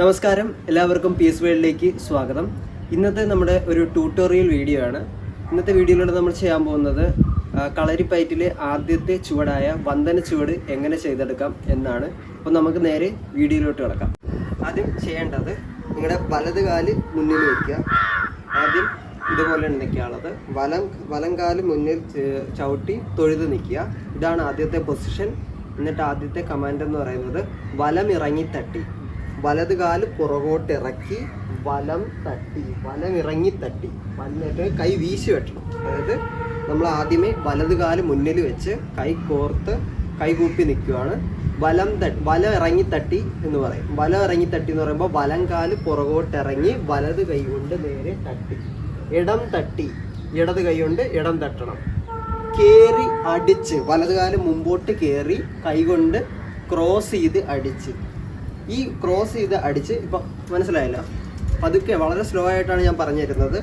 നമസ്കാരം. എല്ലാവർക്കും P S വേൾഡിലേക്ക് സ്വാഗതം. ഇന്നത്തെ നമ്മുടെ ഒരു ട്യൂട്ടോറിയൽ വീഡിയോ ആണ്. ഇന്നത്തെ വീഡിയോയിലൂടെ നമ്മൾ ചെയ്യാൻ പോകുന്നത് കളരിപ്പയറ്റിലെ ആദ്യത്തെ ചുവടായ വന്ദന ചുവട് എങ്ങനെ ചെയ്തെടുക്കാം എന്നാണ്. അപ്പോൾ നമുക്ക് നേരെ വീഡിയോയിലോട്ട് കിടക്കാം. ആദ്യം ചെയ്യേണ്ടത് നിങ്ങളുടെ വലത് കാൽ മുന്നിൽ വയ്ക്കുക ആദ്യം ഇതുപോലെ നിൽക്കാനുള്ളത് വലം വലം കാൽ മുന്നിൽ ചവിട്ടി തൊഴുത് നിൽക്കുക. ഇതാണ് ആദ്യത്തെ പൊസിഷൻ എന്നിട്ട് ആദ്യത്തെ കമാൻഡ് എന്ന് പറയുന്നത് വലം ഇറങ്ങി തട്ടി. വലത് കാൽ പുറകോട്ട് ഇറക്കി വലം തട്ടി വലം ഇറങ്ങി തട്ടി. വലത്തെ കൈ വീശി വെട്ടണം. അതായത് നമ്മൾ ആദ്യമേ വലത് കാൽ മുന്നിൽ വെച്ച് കൈ കോർത്ത് കൈ കൂപ്പി നിൽക്കുകയാണ് വലം തട്ടി വലം ഇറങ്ങി തട്ടി എന്ന് പറയും. വലം ഇറങ്ങി തട്ടി എന്ന് പറയുമ്പോൾ വലം കാൽ പുറകോട്ട് ഇറങ്ങി വലത് കൈ കൊണ്ട് നേരെ തട്ടി. ഇടം തട്ടി. ഇടത് കൈ കൊണ്ട് ഇടം തട്ടണം. കയറി അടിച്ച് വലത് കാൽ മുമ്പോട്ട് കയറി കൈ കൊണ്ട് ക്രോസ് ചെയ്ത് അടിച്ച്. ഈ ക്രോസ് ചെയ്ത് അടിച്ച് ഇപ്പം മനസ്സിലായില്ല. പതുക്കെ വളരെ സ്ലോ ആയിട്ടാണ് ഞാൻ പറഞ്ഞു തരുന്നത്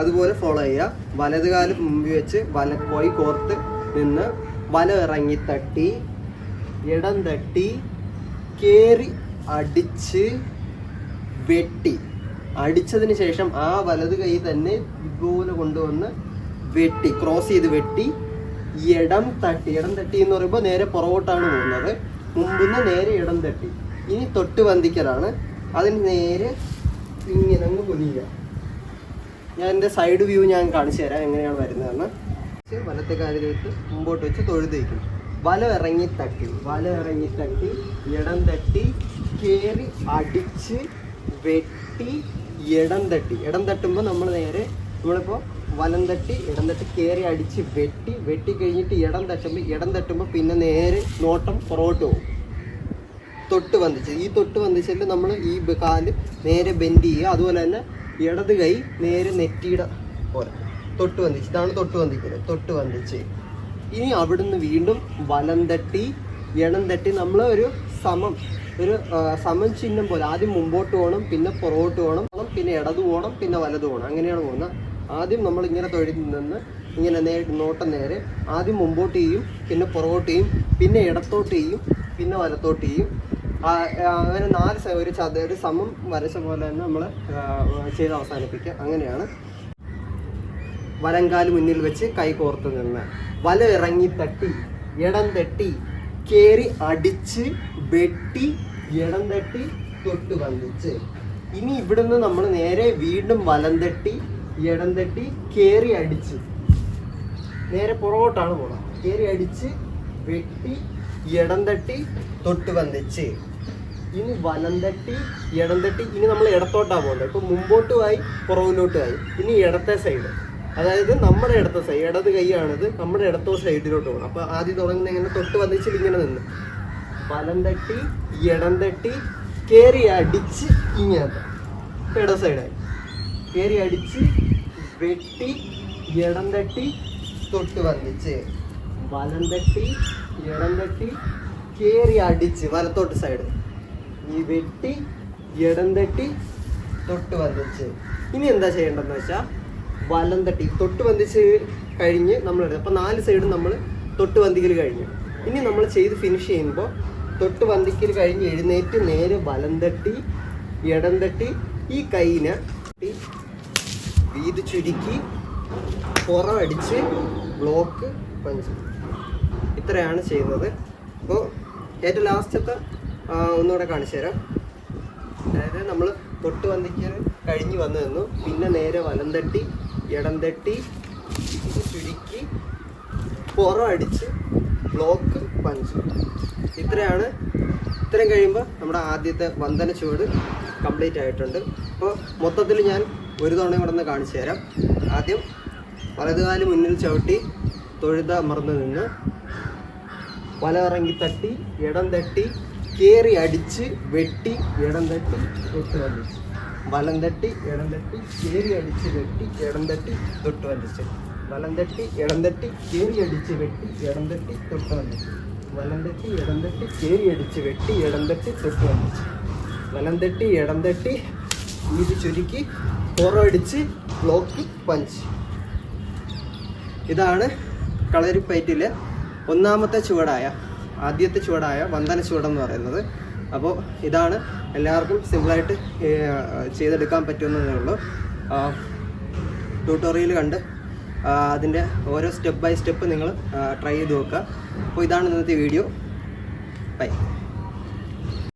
അതുപോലെ ഫോളോ ചെയ്യുക. വലതുകാലം മുമ്പിൽ വെച്ച് വല പോയി കോർത്ത് നിന്ന് വല ഇറങ്ങി തട്ടി ഇടം തട്ടി കയറി അടിച്ച് വെട്ടി. അടിച്ചതിന് ശേഷം ആ വലത് കൈ തന്നെ ഇതുപോലെ കൊണ്ടുവന്ന് വെട്ടി ക്രോസ് ചെയ്ത് വെട്ടി. ഇടം തട്ടി ഇടം തട്ടി എന്ന് പറയുമ്പോൾ നേരെ പുറകോട്ടാണ് പോകുന്നത്. മുമ്പിന്ന് നേരെ ഇടം തട്ടി. ഇനി തൊട്ട് വന്ദിക്കലാണ് അതിന് നേരെ ഇങ്ങനെ അങ്ങ് പൊതിയുക ഞാൻ എന്റെ സൈഡ് വ്യൂ ഞാൻ കാണിച്ചു തരാം എങ്ങനെയാണ് വരുന്നതെന്ന്. വലത്തെ കാലിലേക്ക് മുമ്പോട്ട് വെച്ച് തൊഴുത് വയ്ക്കും. വല ഇറങ്ങി തട്ടി വല ഇറങ്ങി തട്ടി ഇടം തട്ടി കയറി അടിച്ച് വെട്ടി ഇടം തട്ടി. ഇടം തട്ടുമ്പോൾ നമ്മൾ നേരെ നമ്മളിപ്പോൾ വലം തട്ടി ഇടം തട്ടി കയറി അടിച്ച് വെട്ടി വെട്ടി കഴിഞ്ഞിട്ട് ഇടം തട്ടുമ്പോൾ ഇടം തട്ടുമ്പോൾ പിന്നെ നേരെ നോട്ടം പുറകോട്ട് പോകും. തൊട്ട് വന്നിച്ച് ഈ തൊട്ട് വന്നിച്ചാൽ നമ്മൾ ഈ കാൽ നേരെ ബെൻഡ് ചെയ്യുക. അതുപോലെ തന്നെ ഇടത് കൈ നേരെ നെറ്റിയുടെ പോലെ. തൊട്ട് വന്നിച്ച് ഇതാണ് തൊട്ട് വന്നിക്കുന്നത് തൊട്ട് വന്നിച്ച് ഇനി അവിടുന്ന് വീണ്ടും വലം തട്ടി ഇടം തട്ടി നമ്മൾ ഒരു സമം ഒരു സമം ചിഹ്നം പോലെ. ആദ്യം മുമ്പോട്ട് പോകണം പിന്നെ പുറകോട്ട് പോകണം പിന്നെ ഇടത് പോകണം പിന്നെ വലത് പോകണം. അങ്ങനെയാണ് പോകുന്നത്. ആദ്യം നമ്മൾ ഇങ്ങനെ തൊഴിൽ നിന്ന് ഇങ്ങനെ നേ നോട്ടം നേരെ ആദ്യം മുമ്പോട്ട് ചെയ്യും പിന്നെ പുറകോട്ട് ചെയ്യും പിന്നെ ഇടത്തോട്ട് ചെയ്യും പിന്നെ വലത്തോട്ട് ചെയ്യും. അങ്ങനെ നാല് ഒരു ചത ഒരു സമം വരച്ച പോലെ തന്നെ നമ്മൾ ചെയ്ത് അവസാനിപ്പിക്കുക. അങ്ങനെയാണ്. വലങ്കാൽ മുന്നിൽ വെച്ച് കൈ കോർത്ത് നിന്ന്. വല ഇറങ്ങി തട്ടി ഇടം തട്ടി കയറി അടിച്ച് വെട്ടി ഇടം തട്ടി തൊട്ട് വന്നിച്ച്. ഇനി ഇവിടുന്ന് നമ്മൾ നേരെ വീണ്ടും വലം തട്ടി ഇടം തട്ടി കയറി അടിച്ച്. നേരെ പുറകോട്ടാണ് പോണം കയറി അടിച്ച് വെട്ടി ഇടം തട്ടി തൊട്ട് വന്നിച്ച്. ഇനി വലം തട്ടി ഇടം തട്ടി ഇനി നമ്മൾ ഇടത്തോട്ടാണ് പോകുന്നത് ഇപ്പം മുമ്പോട്ടുമായി പുറകിലോട്ടുമായി. ഇനി ഇടത്തെ സൈഡ് അതായത് നമ്മുടെ ഇടത്തെ സൈഡ് ഇടത് കൈയാണിത് നമ്മുടെ ഇടത്തോ സൈഡിലോട്ട് പോകണം. അപ്പോൾ ആദ്യം തുടങ്ങുന്ന ഇങ്ങനെ തൊട്ട് വന്നിച്ചിൽ ഇങ്ങനെ നിന്ന്. വലം തട്ടി ഇടം തട്ടി കയറി അടിച്ച് ഇങ്ങനത്തെ. ഇട സൈഡായി കയറി അടിച്ച് വെട്ടി ഇടം തട്ടി തൊട്ട് വർണിച്ച് വലം തട്ടി ഇടം തട്ടി കയറി അടിച്ച് വലത്തോട്ട് സൈഡ് ഈ വെട്ടി ഇടം തട്ടി തൊട്ട് വന്നിച്ച് ഇനി എന്താ ചെയ്യേണ്ടതെന്ന് വെച്ചാൽ വലം തട്ടി തൊട്ട് വന്ദിച്ച് കഴിഞ്ഞ് നമ്മൾ അപ്പോൾ നാല് സൈഡും നമ്മൾ തൊട്ട് വന്തിക്കൽ കഴിഞ്ഞു. ഇനി നമ്മൾ ചെയ്ത് ഫിനിഷ് ചെയ്യുമ്പോൾ തൊട്ട് വന്തിക്കൽ കഴിഞ്ഞ് എഴുന്നേറ്റ് നേരെ വലം തട്ടി ഇടം തട്ടി ഈ കൈയിനെ വീതി ചുരുക്കി പുറമടിച്ച് ബ്ലോക്ക് പഞ്ച്. ഇത്രയാണ് ചെയ്യുന്നത്. അപ്പോൾ ഏറ്റവും ലാസ്റ്റത്തെ ഒന്നുകൂടെ കാണിച്ചു തരാം. അതായത് നമ്മൾ തൊട്ട് വന്നിക്കൽ കഴിഞ്ഞ് വന്നു നിന്നു. പിന്നെ നേരെ വലം തട്ടി ഇടം തട്ടി ഇത് ചുരുക്കി പുറം അടിച്ച് ബ്ലോക്ക് പഞ്ച്. ഇത്രയാണ്. ഇത്രയും കഴിയുമ്പോൾ നമ്മുടെ ആദ്യത്തെ വന്ദന ചുവട് കംപ്ലീറ്റ് ആയിട്ടുണ്ട്. അപ്പോൾ മൊത്തത്തിൽ ഞാൻ ഒരു തവണ ഇവിടെ നിന്ന് കാണിച്ചു തരാം. ആദ്യം വലതുകാൽ മുന്നിൽ ചവിട്ടി തൊഴുത അമർന്ന് നിന്ന് വല ഇറങ്ങി തട്ടി ഇടം തട്ടി കയറി അടിച്ച് വെട്ടി ഇടം തട്ടി തൊട്ട് വലിച്ചു. വലം തട്ടി ഇടം തട്ടി കയറി അടിച്ച് വെട്ടി ഇടം തട്ടി തൊട്ട് വലിച്ചു. വലം തട്ടി ഇടം തട്ടി കയറി അടിച്ച് വെട്ടി ഇടം തട്ടി തൊട്ട് വലിച്ചു. വലം തട്ടി ഇടം തട്ടി കയറി അടിച്ച് വെട്ടി ഇടം തട്ടി തൊട്ട് വലിച്ചു. വലം തട്ടി ഇടം തട്ടി ഇത് ചുരുക്കി പുറമടിച്ച് ബ്ലോക്ക് പഞ്ച് ഇതാണ് കളരിപ്പയറ്റിലെ ഒന്നാമത്തെ ചുവടായ ആദ്യത്തെ ചുവടായ വന്ദന ചുവടെന്ന് പറയുന്നത്. അപ്പോൾ ഇതാണ് എല്ലാവർക്കും സിമ്പിളായിട്ട് ചെയ്തെടുക്കാൻ പറ്റുന്നതേ ഉള്ളൂ. ട്യൂട്ടോറിയൽ കണ്ട് അതിന്റെ ഓരോ സ്റ്റെപ്പ് ബൈ സ്റ്റെപ്പ് നിങ്ങൾ ട്രൈ ചെയ്ത് നോക്കുക. അപ്പോൾ ഇതാണ് ഇന്നത്തെ വീഡിയോ ബൈ